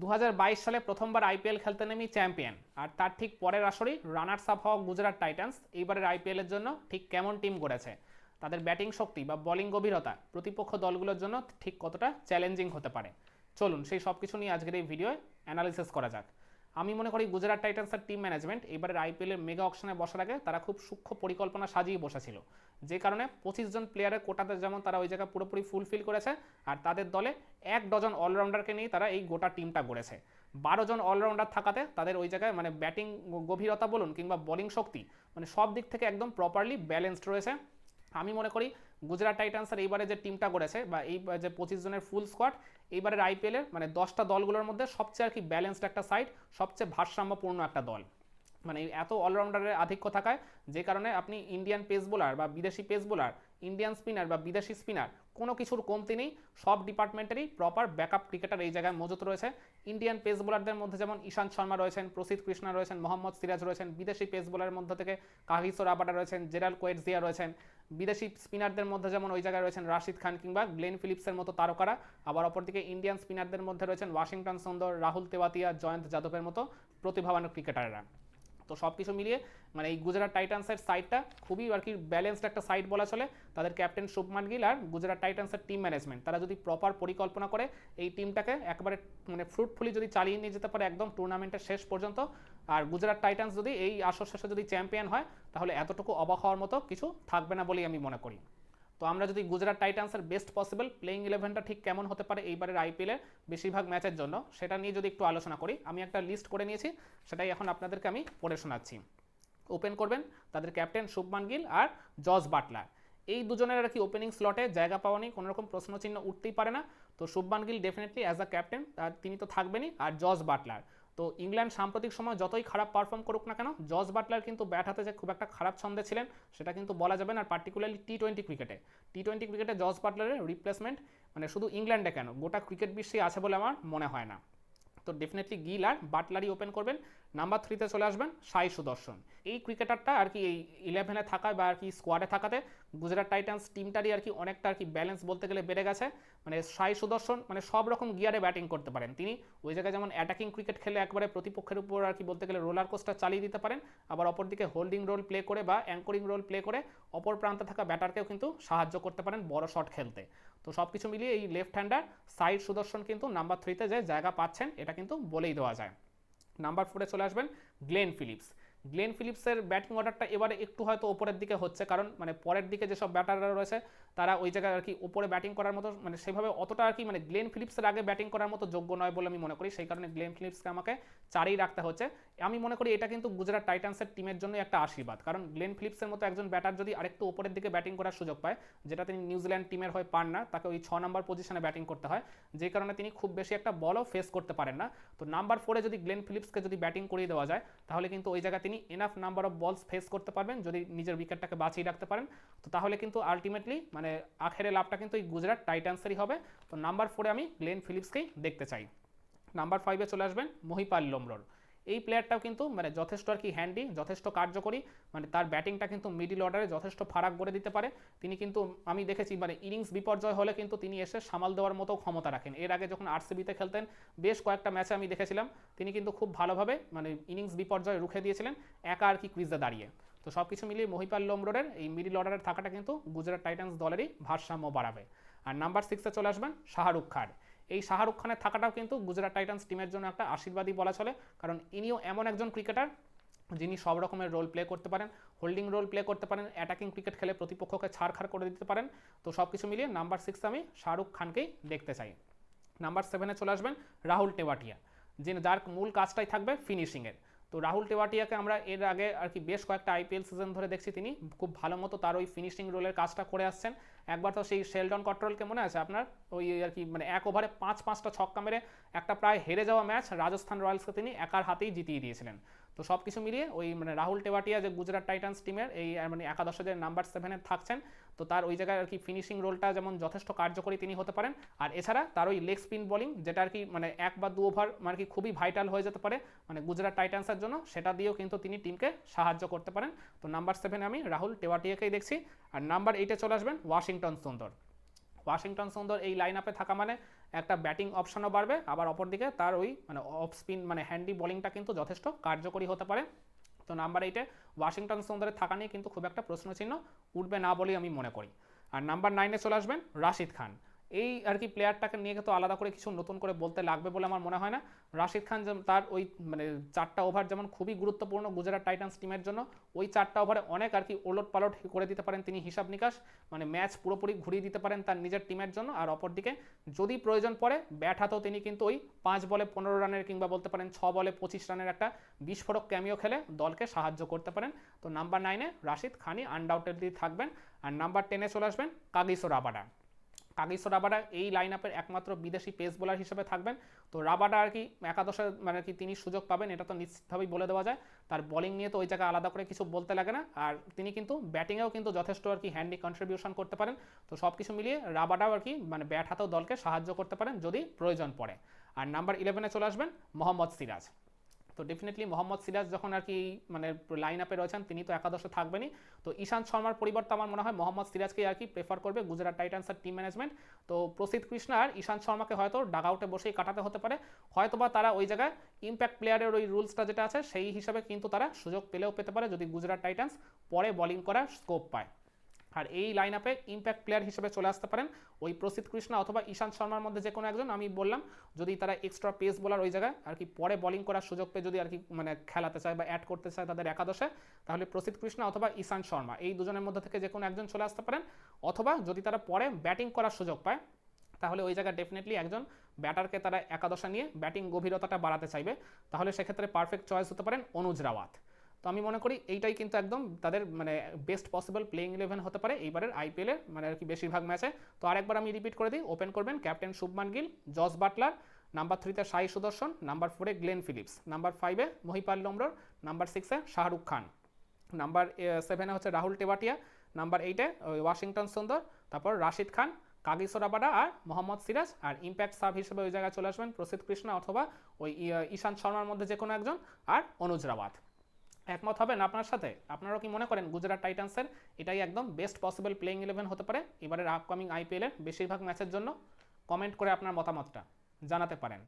দু হাজার বাইশ সালে প্রথমবার আইপিএল খেলতে নেমি চ্যাম্পিয়ন। আর তার ঠিক পরের আসরেই রানার্স আপ হওয়া গুজরাট টাইটান্স এইবারের আইপিএলের জন্য ঠিক কেমন টিম করেছে তাদের ব্যাটিং শক্তি বা বোলিং গভীরতা প্রতিপক্ষ দলগুলোর জন্য ঠিক কতটা চ্যালেঞ্জিং হতে পারে? চলুন সেই সব কিছু নিয়ে আজকের এই ভিডিও অ্যানালিসিস করা যাক। আমি মনে করি গুজরাট টাইটান্সের টিম ম্যানেজমেন্ট এবারের আইপিএলের মেগা অকশনে বসার আগে তারা খুব সূক্ষ্ম পরিকল্পনা সাজিয়ে বসেছিল। যে কারণে পঁচিশ জন প্লেয়ারের কোটাতে যেমন তারা ওই জায়গায় পুরোপুরি ফুলফিল করেছে, আর তাদের দলে এক ডজন অলরাউন্ডারকে নিয়ে তারা এই গোটা টিমটা গড়েছে। বারো জন অলরাউন্ডার থাকাতে তাদের ওই জায়গায় মানে ব্যাটিং গভীরতা বলুন কিংবা বোলিং শক্তি মানে সব দিক থেকে একদম প্রপারলি ব্যালেন্সড রয়েছে। আমি মনে করি গুজরাট টাইটান্সের এইবারে যে টিমটা করেছে বা এই, যে পঁচিশ জনের ফুল স্কোয়াড এইবারের আইপিএলের মানে দশটা দলগুলোর মধ্যে সবচেয়ে আর কি ব্যালেন্সড একটা সাইড সবচেয়ে ভারসাম্যপূর্ণ একটা দল। মানে এত অলরাউন্ডারের আধিক্য থাকায় যে কারণে আপনি ইন্ডিয়ান পেস বোলার বা বিদেশি পেস বোলার ইন্ডিয়ান স্পিনার বা বিদেশি স্পিনার কোনো কিছুর কমতি নেই। সব ডিপার্টমেন্টেরই প্রপার ব্যাকআপ ক্রিকেটার এই জায়গায় মজুত রয়েছে। ইন্ডিয়ান পেস বোলারদের মধ্যে যেমন ঈশান্ত শর্মা রয়েছেন প্রসিদ্ধ কৃষ্ণা রয়েছেন, মোহাম্মদ সিরাজ রয়েছেন, বিদেশি পেস বোলারের মধ্যে থেকে কাহিসো রাবাডা রয়েছেন, জেরাল কোয়েটজিয়া রয়েছেন। বিদেশি স্পিনারদের মধ্যে যেমন ওই জায়গায় রয়েছেন রাশিদ খান কিংবা গ্লেন ফিলিপসের মতো তারকারা। আবার অপরদিকে ইন্ডিয়ান স্পিনারদের মধ্যে রয়েছেন ওয়াশিংটন সুন্দর, রাহুল তেওয়াতিয়া, জয়ন্ত যাদবের মতো প্রতিভাবান ক্রিকেটাররা তো সব কিছু মিলিয়ে মানে এই গুজরাট টাইটান্সের সাইডটা খুবই আর কি ব্যালেন্সড একটা সাইড বলা চলে। তাদের ক্যাপ্টেন শুভমান গিল আর গুজরাট টাইটান্সের টিম ম্যানেজমেন্ট তারা যদি প্রপার পরিকল্পনা করে, এই টিমটাকে একবারে মানে ফ্রুটফুলি যদি চালিয়ে নিয়ে যেতে পারে একদম টুর্নামেন্টের শেষ পর্যন্ত। আর গুজরাট টাইটান্স যদি এই আসর শেষে যদি চ্যাম্পিয়ন হয়, তাহলে এতটুকু অবাক হওয়ার মতো কিছু থাকবে না বলেই আমি মনে করি। তো আমরা যদি গুজরাট টাইটান্সের বেস্ট পসিবল প্লেইং ইলেভেনটা ঠিক কেমন হতে পারে এইবারের আইপিএলের বেশিরভাগ ম্যাচের জন্য, সেটা নিয়ে যদি একটু আলোচনা করি, আমি একটা লিস্ট করে নিয়েছি, সেটাই এখন আপনাদেরকে আমি পড়ে শোনাচ্ছি। ওপেন করবেন, তাদের ক্যাপ্টেন শুভমান গিল আর জজ বাটলার। এই দুজনের আর কি ওপেনিং স্লটে জায়গা পাওয়া নেই কোনো রকম প্রশ্নচিহ্ন উঠতেই পারে না। তো Shubman Gill definitely as a captain তিনি তো থাকবেনই, আর জজ বাটলার। তো ইংল্যান্ড সাম্প্রতিক সময় যতই খারাপ পারফর্ম করুক না কেন জজ বাটলার কিন্তু ব্যাট হাতে যে খুব একটা খারাপ ছন্দে ছিলেন, সেটা কিন্তু বলা যাবে না, আর পার্টিকুলারলি টি টোয়েন্টি ক্রিকেটে টি টোয়েন্টি ক্রিকেটে জজ বাটলারের রিপ্লেসমেন্ট মানে শুধু ইংল্যান্ডে কেন, গোটা ক্রিকেট বিশ্বে আছে বলে আমার মনে হয় না। তো ডেফিনেটলি গিল আর বাটলারই ওপেন করবেন। নাম্বার থ্রিতে চলে আসবেন, সাই সুদর্শন। এই ক্রিকেটারটা আর কি এই ইলেভেনে থাকায় বা আর কি স্কোয়াডে থাকাতে গুজরাট টাইটান্স টিমটারই আর কি অনেকটা আর কি ব্যালেন্স বলতে গেলে বেড়ে গেছে। মানে সাই সুদর্শন মানে সব রকম গিয়ারে ব্যাটিং করতে পারেন। তিনি ওই জায়গায় যেমন অ্যাটাকিং ক্রিকেট খেলে একবারে প্রতিপক্ষের উপর আর কি বলতে গেলে রোলার কোস্টার চালিয়ে দিতে পারেন। আবার অপরদিকে হোল্ডিং রোল প্লে করে বা অ্যাঙ্করিং রোল প্লে করে অপর প্রান্তে থাকা ব্যাটারকেও কিন্তু সাহায্য করতে পারেন বড় শট খেলতে। তো সব কিছু মিলিয়ে এই লেফট হ্যান্ডার সাইড সুদর্শন কিন্তু নাম্বার থ্রিতে যে জায়গা পাচ্ছেন, এটা কিন্তু বলেই দেওয়া যায়। নাম্বার ফোরে চলে আসবেন গ্লেন ফিলিপস গ্লেন ফিলিপসের ব্যাটিং অর্ডারটা এবারে একটু হয়তো ওপরের দিকে হচ্ছে, কারণ মানে পরের দিকে যেসব ব্যাটাররা রয়েছে তারা ওই জায়গায় আর কি ওপরে ব্যাটিং করার মতো মানে সেভাবে অতটা আর কি মানে গ্লেন ফিলিপসের আগে ব্যাটিং করার মতো যোগ্য নয় বলে আমি মনে করি। সেই কারণে গ্লেন ফিলিপসকে আমাকে চারেই রাখতে হচ্ছে। আমি মনে করি এটা কিন্তু গুজরাট টাইটান্সের টিমের জন্য একটা আশীর্বাদ। কারণ গ্লেন ফিলিপসের মতো একজন ব্যাটার যদি আরেকটু ওপরের দিকে ব্যাটিং করার সুযোগ পায়, যেটা তিনি নিউজিল্যান্ড টিমের হয়ে পান না, তাকে ওই ছ নম্বর পজিশনে ব্যাটিং করতে হয়। যে কারণে তিনি খুব বেশি একটা বলও ফেস করতে পারেন না। তো নাম্বার ফোরে যদি গ্লেন ফিলিপসকে যদি ব্যাটিং করিয়ে দেওয়া যায়, তাহলে কিন্তু ওই জায়গায় তিনি enough number of balls face করতে পারবেন, যদি নিজের উইকেটটাকে বাঁচিয়ে রাখতে পারেন। তো তাহলে কিন্তু আলটিমেটলি মানে আখেরে লাভটা কিন্তু এই গুজরাট টাইটান্সেরই হবে। তো নাম্বার ফোরে আমি গ্লেন ফিলিপসকেই দেখতে চাই। নাম্বার ফাইভে চলে আসবেন মহিপাল লোমরোর এই প্লেয়ারটাও কিন্তু মানে যথেষ্ট আর কি হ্যান্ডি যথেষ্ট কার্যকরী। মানে তার ব্যাটিংটা কিন্তু মিডিল অর্ডারে যথেষ্ট ফারাক করে দিতে পারে। তিনি কিন্তু আমি দেখেছি মানে ইনিংস বিপর্যয় হলে কিন্তু তিনি এসে সামাল দেওয়ার মতো ক্ষমতা রাখেন। এর আগে যখন আরসিবিতে খেলতেন, বেশ কয়েকটা ম্যাচে আমি দেখেছিলাম। তিনি কিন্তু খুব ভালোভাবে মানে ইনিংস বিপর্যয় রুখে দিয়েছিলেন। একা আর কি ক্রিজে দাঁড়িয়ে। তো সব কিছু মিলিয়ে মহিপাল লোমরোডের এই মিডিল অর্ডারের থাকাটা কিন্তু গুজরাট টাইটান্স দলেরই ভারসাম্য বাড়াবে। আর নাম্বার সিক্সে চলে আসবেন শাহরুখ খান। এই শাহরুখ খানের থাকাটাও কিন্তু গুজরাট টাইটান্স টিমের জন্য একটা আশীর্বাদই বলা চলে, কারণ ইনিও এমন একজন ক্রিকেটার যিনি সব রকমের রোল প্লে করতে পারেন হোল্ডিং রোল প্লে করতে পারেন অ্যাটাকিং ক্রিকেট খেলে প্রতিপক্ষকে ছাড়খাড় করে দিতে পারেন। তো সব কিছু মিলিয়ে নাম্বার সিক্স আমি শাহরুখ খানকেই দেখতে চাই। নাম্বার সেভেনে চলে আসবেন রাহুল টেওয়াটিয়া, যিনি যার মূল কাজটাই থাকবে ফিনিশিংয়ের তো রাহুল টেওয়াটিয়াকে আমরা এর আগে আর কি বেশ কয়েকটা আইপিএল সিজন ধরে দেখছি। তিনি খুব ভালো মতো তার ওই ফিনিশিং রোলের কাজটা করে আসছেন। একবার তো সেই শেলডন কন্ট্রোলকে মনে আছে আপনার? ওই আর কি মানে এক ওভারে পাঁচ পাঁচটা ছক্কা মেরে একটা প্রায় হেরে যাওয়া ম্যাচ রাজস্থান রয়্যালসকে তিনি একার হাতেই জিতিয়ে দিয়েছিলেন। তো সব কিছু মিলিয়ে ওই মানে রাহুল টেবাটিয়া যে গুজরাট টাইটান্স টিমের এই মানে একাদশে যে নাম্বার সেভেনে থাকছেন, তো তার ওই জায়গায় আর কি ফিনিশিং রোলটা যেমন যথেষ্ট কার্যকরী তিনি হতে পারেন। আর এছাড়া তার ওই লেগ স্পিন বোলিং যেটা আর কি মানে এক বা দু ওভার মানে কি খুবই ভাইটাল হয়ে যেতে পারে মানে গুজরাট টাইটান্সের জন্য, সেটা দিয়েও কিন্তু তিনি টিমকে সাহায্য করতে পারেন। তো নাম্বার সেভেনে আমি রাহুল টেবাটিয়াকেই দেখছি। আর নাম্বার এইটে চলে আসবেন ওয়াশিংটন সুন্দর। ওয়াশিংটন সুন্দর এই লাইন আপে থাকা মানে একটা ব্যাটিং অপশনও বাড়বে, আবার অপরদিকে তার ওই মানে অফ স্পিন মানে হ্যান্ডি বোলিংটা কিন্তু যথেষ্ট কার্যকরী হতে পারে। তো নাম্বার এইটে ওয়াশিংটন সুন্দরের থাকা নিয়ে কিন্তু খুব একটা প্রশ্নচিহ্ন উঠবে না বলেই আমি মনে করি। আর নাম্বার নাইনে চলে আসবেন রাশিদ খান। এই আর কি প্লেয়ারটাকে নিয়ে তো আলাদা করে কিছু নতুন করে বলতে লাগবে বলে আমার মনে হয় না। রাশিদ খান তার ওই মানে চারটা ওভার যেমন খুবই গুরুত্বপূর্ণ গুজরাট টাইটান্স টিমের জন্য, ওই চারটা ওভারে অনেক আর কি ওলট পালট করে দিতে পারেন তিনি হিসাব নিকাশ মানে ম্যাচ পুরোপুরি ঘুরিয়ে দিতে পারেন তার নিজের টিমের জন্য। আর অপরদিকে যদি প্রয়োজন পড়ে ব্যাট হাতেও তিনি কিন্তু ওই পাঁচ বলে পনেরো রানের কিংবা বলতে পারেন ছ বলে পঁচিশ রানের একটা বিস্ফোরক ক্যামিও খেলে দলকে সাহায্য করতে পারেন। তো নাম্বার নাইনে রাশিদ খানি আনডাউটেডলি থাকবেন। আর নাম্বার টেনে চলে আসবেন কাগিসো রাবাডা। কাগিসো রাবাডা এই লাইন আপের একমাত্র বিদেশি পেস বোলার হিসেবে থাকবেন। তো রাবাডা আর কি একাদশে মানে কি তিনি সুযোগ পাবেন, এটা তো নিশ্চিতভাবেই বলে দেওয়া যায়। তার বোলিং নিয়ে তো ওই জায়গায় আলাদা করে কিছু বলতে লাগে না। আর তিনি কিন্তু ব্যাটিংয়েও কিন্তু যথেষ্ট আর কি হ্যান্ডি কন্ট্রিবিউশন করতে পারেন। তো সব কিছু মিলিয়ে রাবাডাও আর কি মানে ব্যাট হাতেও দলকে সাহায্য করতে পারেন যদি প্রয়োজন পড়ে। আর নাম্বার ইলেভেনে চলে আসবেন মোহাম্মদ সিরাজ। তো ডেফিনেটলি মোহাম্মদ সিরাজ যখন আর কি মানে লাইন আপে রয়েছেন, তিনি তো একাদশে থাকবেনই। তো ঈশান্ত শর্মার পরিবর্তে আমার মনে হয় মোহাম্মদ সিরাজকে আর কি প্রেফার করবে গুজরাট টাইটান্সের টিম ম্যানেজমেন্ট তো প্রসিদ্ধ কৃষ্ণা আর ঈশান্ত শর্মাকে হয়তো ডাগ আউটে বসেই কাটাতে হতে পারে। হয়তোবা তারা ওই জায়গায় ইম্প্যাক্ট প্লেয়ারের ওই রুলসটা যেটা আছে, সেই হিসাবে কিন্তু তারা সুযোগ পেলেও পেতে পারে যদি গুজরাট টাইটান্স পরে বোলিং করার স্কোপ পায়। আর এই লাইন আপে ইম্প্যাক্ট প্লেয়ার হিসেবে চলে আসতে পারেন ওই প্রসিদ্ধ কৃষ্ণা অথবা ঈশান্ত শর্মার মধ্যে যে কোনো একজন, আমি বললাম, যদি তারা এক্সট্রা পেস বোলার ওই জায়গায়, আর কি পরে বোলিং করার সুযোগ পেয়ে যদি আর কি মানে খেলাতে চায় বা অ্যাড করতে চায় তাদের একাদশে, তাহলে প্রসিদ্ধ কৃষ্ণা অথবা ঈশান্ত শর্মা, এই দুজনের মধ্যে থেকে যে কোনো একজন চলে আসতে পারেন। অথবা যদি তারা পরে ব্যাটিং করার সুযোগ পায়, তাহলে ওই জায়গায় ডেফিনেটলি একজন ব্যাটারকে তারা একাদশে নিয়ে ব্যাটিং গভীরতাটা বাড়াতে চাইবে। তাহলে সেক্ষেত্রে পারফেক্ট চয়েস হতে পারেন অনুজ রাওয়াত। তো আমি মনে করি এইটাই কিন্তু একদম তাদের মানে বেস্ট পসিবল প্লেইং ইলেভেন হতে পারে এইবারের আইপিএলের মানে আর কি বেশিরভাগ ম্যাচে তো আরেকবার আমি রিপিট করে দিই ওপেন করবেন captain Shubman Gill, Jos Buttler number থ্রিতে সাই সুদর্শন নাম্বার ফোরে গ্লেন ফিলিপস নাম্বার ফাইভে মহিপাল লোমরোর নাম্বার সিক্সে শাহরুখ খান। নাম্বার সেভেনে হচ্ছে রাহুল টেবাটিয়া নাম্বার এইটে ওয়াশিংটন সুন্দর, তারপর রাশিদ খান কাগিসোরাবাডা আর মোহাম্মদ সিরাজ, আর ইম্প্যাক্ট সাব হিসেবে ওই জায়গায় চলে আসবেন প্রসিদ্ধ কৃষ্ণা অথবা ওই ঈশান্ত শর্মার মধ্যে যে কোনো একজন, আর অনুজ রাওয়াত। একমত হবেন আপনার সাথে? আপনারাও কি মনে করেন গুজরাট টাইটান্সের এটাই একদম বেস্ট পসিবল প্লেইং ইলেভেন হতে পারে? এবারের আপকামিং আইপিএলের বেশিরভাগ ম্যাচের জন্য কমেন্ট করে আপনার মতামতটা জানাতে পারেন।